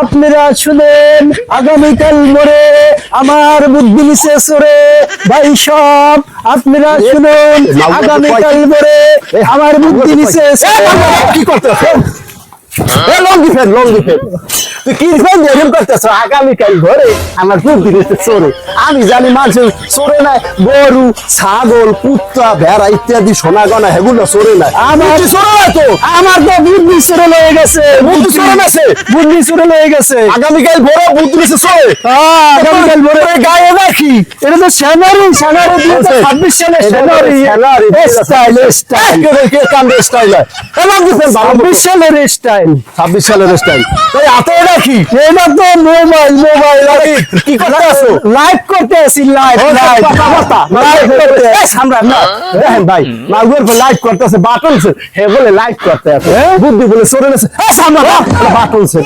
আপনারা শুনেন, আগামীকাল মোড়ে আমার বুদ্ধি নিচে সরে। ভাই সব, আপনারা শুনেন, আগামীকাল মোড়ে আমার বুদ্ধি নিচে কি করতে লং ডিফেন্স লং ডিফেন তুই কি এরকম করতেছ? আগামীকাল ঘরে আমার খুব দিনেছে চোরে। আমি জানি মানুষ চোরে নাই গরু ছাগল কুত্তা ভেড়া ইত্যাদি সোনা গনা হেগুলো চোরে নাই। আমার চোরে না তো? আমার তো বুদ্ধি চোরে লয়ে গেছে। বুদ্ধি চোরে গেছে? বুদ্ধি চোরে লয়ে গেছে। আগামীকাল ভোরে দিনেছে চোরে। আগামীকাল মোড়ে গায়ে এটা তো হাজার ছাব্বিশ সালে স্যানারি স্টাইল স্টাইল কে স্টাইল সালের স্টাইল ছাব্বিশ সালের স্টাইল তাই হাতে নাকি এটা তো মোবাইল মোবাইল কি? করতে আছো? লাইভ করতে আছি লাইভ লাইভ লাইভ করতে আমরা না। দেখেন ভাই। মাগুর লাইভ করতেছে বাটলছে হে বলে লাইভ করতে আছে। বুদ্ধি বলে সরে গেছে। বাটলছে